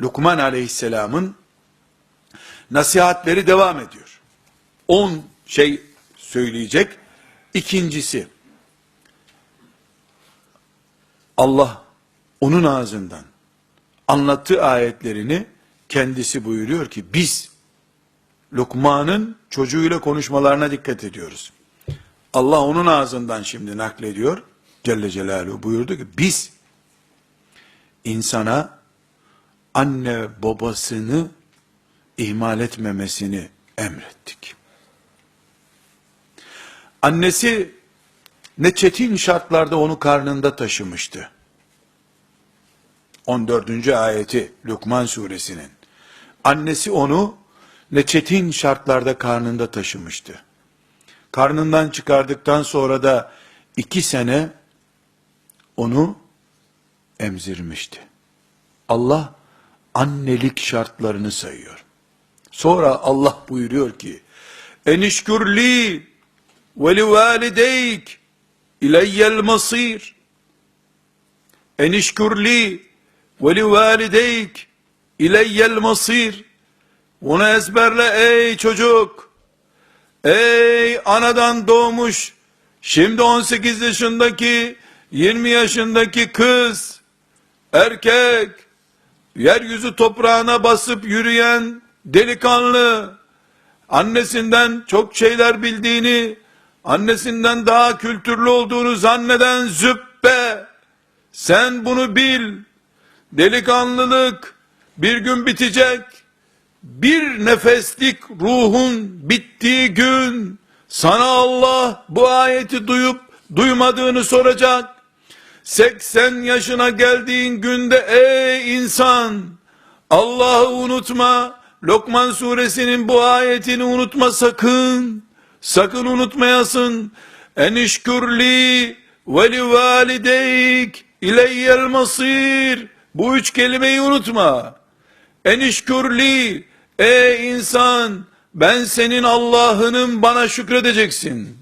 Lukman aleyhisselamın nasihatleri devam ediyor. 10 şey söyleyecek. İkincisi, Allah onun ağzından anlattığı ayetlerini kendisi buyuruyor ki biz Lokman'ın çocuğuyla konuşmalarına dikkat ediyoruz. Allah onun ağzından şimdi naklediyor. Celle Celaluhu buyurdu ki biz insana anne babasını ihmal etmemesini emrettik. Annesi ne çetin şartlarda onu karnında taşımıştı. 14. ayeti Lokman suresinin. Annesi onu ne çetin şartlarda karnında taşımıştı. Karnından çıkardıktan sonra da iki sene onu emzirmişti. Allah annelik şartlarını sayıyor. Sonra Allah buyuruyor ki, enişkürli ve li valideyk ileyyel masir. Enişkürli ve li valideyk ileyyel masir. Bunu ezberle ey çocuk. Ey anadan doğmuş, şimdi 18 yaşındaki, 20 yaşındaki kız, erkek, yeryüzü toprağına basıp yürüyen delikanlı, annesinden çok şeyler bildiğini, annesinden daha kültürlü olduğunu zanneden züppe, sen bunu bil, delikanlılık bir gün bitecek, bir nefeslik ruhun bittiği gün sana Allah bu ayeti duyup duymadığını soracak. 80 yaşına geldiğin günde ey insan Allah'ı unutma. Lokman suresinin bu ayetini unutma sakın. Sakın unutmayasın. Enişkürli ve li valideyk ileyyel masir. Bu üç kelimeyi unutma. Enişkürli ey insan ben senin Allah'ının bana şükredeceksin.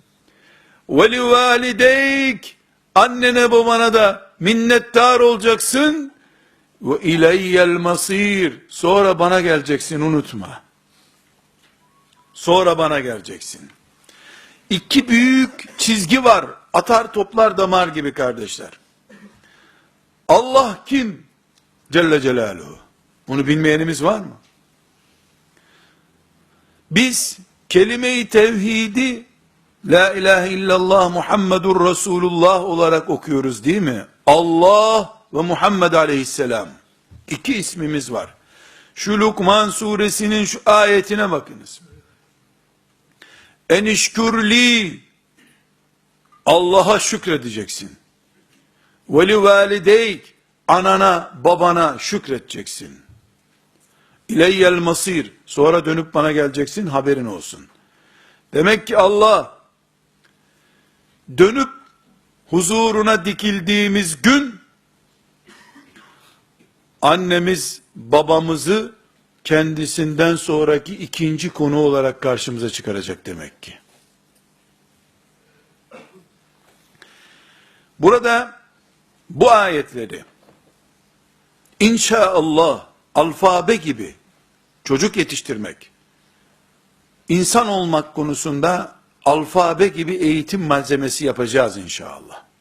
Ve li valideyk annene babana da minnettar olacaksın. Ve ileyyel masir sonra bana geleceksin unutma. Sonra bana geleceksin. İki büyük çizgi var. Atar toplar damar gibi kardeşler. Allah kim? Celle Celaluhu. Bunu bilmeyenimiz var mı? Biz kelime-i tevhidi La ilahe illallah Muhammedur Resulullah olarak okuyoruz değil mi? Allah ve Muhammed aleyhisselam. İki ismimiz var. Şu Lukman suresinin şu ayetine bakınız. Enişkürli Allah'a şükredeceksin. Veli valideyk anana babana şükredeceksin. İleyyel masir sonra dönüp bana geleceksin haberin olsun. Demek ki Allah dönüp huzuruna dikildiğimiz gün annemiz babamızı kendisinden sonraki ikinci konu olarak karşımıza çıkaracak demek ki. Burada bu ayetleri inşallah alfabe gibi çocuk yetiştirmek, insan olmak konusunda alfabe gibi eğitim malzemesi yapacağız inşallah.